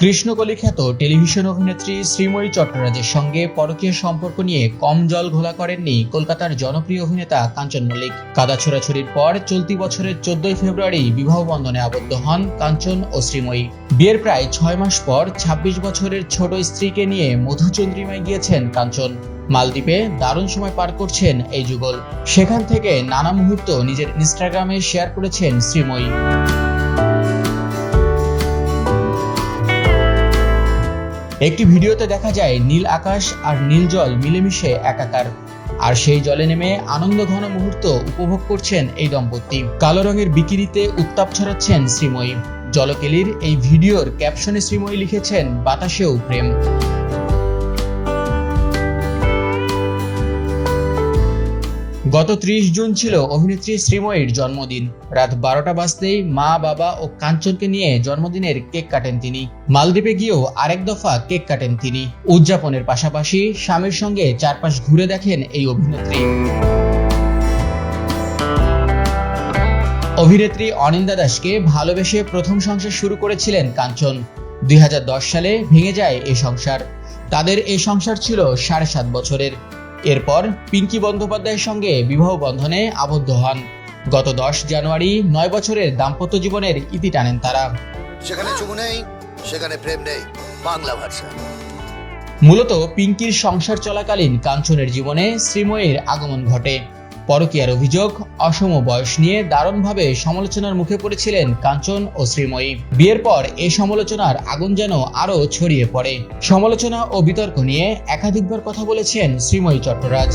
কৃষ্ণকলি খ্যাত টেলিভিশন অভিনেত্রী শ্রীময়ী চট্টরাজের সঙ্গে পরকীয় সম্পর্ক নিয়ে কম জল ঘোলা করেননি কলকাতার জনপ্রিয় অভিনেতা কাঞ্চন মল্লিক। কাদা ছোড়াছড়ির পর চলতি বছরের চোদ্দই ফেব্রুয়ারি বিবাহ বন্ধনে আবদ্ধ হন কাঞ্চন ও শ্রীময়ী। বিয়ের প্রায় ছয় মাস পর ২৬ বছরের ছোট স্ত্রীকে নিয়ে মধুচন্দ্রিমায় গিয়েছেন কাঞ্চন। মালদ্বীপে দারুণ সময় পার করছেন এই যুগল। সেখান থেকে নানা মুহূর্ত নিজের ইনস্টাগ্রামে শেয়ার করেছেন শ্রীময়ী। একটি ভিডিওতে দেখা যায় নীল আকাশ আর নীল জল মিলেমিশে একাকার। আর সেই জলে নেমে আনন্দ ঘন মুহূর্ত উপভোগ করছেন এই দম্পতি। কালো রঙের বিকিরিতে উত্তাপ ছড়াচ্ছেন শ্রীময়ী। জলকেলির এই ভিডিওর ক্যাপশনে শ্রীময়ী লিখেছেন, বাতাসেও প্রেম। গত ত্রিশ জুন ছিল অভিনেত্রী শ্রীময়ীর জন্মদিন। রাত বারোটা বাজতেই মা, বাবা ও কাঞ্চনকে নিয়ে জন্মদিনের কেক কাটেন তিনি। মালদ্বীপে গিয়েও আরেক দফা কেক কাটেন তিনি। উদযাপনের পাশাপাশি স্বামীর সঙ্গে চারপাশ ঘুরে দেখেন এই অভিনেত্রী। অভিনেত্রী অনিন্দা দাসকে ভালোবেসে প্রথম সংসার শুরু করেছিলেন কাঞ্চন। দুই হাজার দশ সালে ভেঙে যায় এই সংসার। তাদের এই সংসার ছিল সাড়ে সাত বছরের। এরপর পিঙ্কি বন্দ্যোপাধ্যায়ের সঙ্গে বিবাহ বন্ধনে আবদ্ধ হন। গত দশ জানুয়ারি নয় বছরের দাম্পত্য জীবনের ইতি টানেন তারা। সেখানে চুমু নেই সেখানে প্রেম নেই বাংলা ভাষা। মূলত পিঙ্কির সংসার চলাকালীন কাঞ্চনের জীবনে শ্রীময়ের আগমন ঘটে। পরকীয়ার অভিযোগ, অসম বয়স নিয়ে দারুণভাবে সমালোচনার মুখে পড়েছিলেন কাঞ্চন ও শ্রীময়ী। বিয়ের পর এ সমালোচনার আগুন যেন আরও ছড়িয়ে পড়ে। সমালোচনা ও বিতর্ক নিয়ে একাধিকবার কথা বলেছেন শ্রীময়ী চট্টরাজ।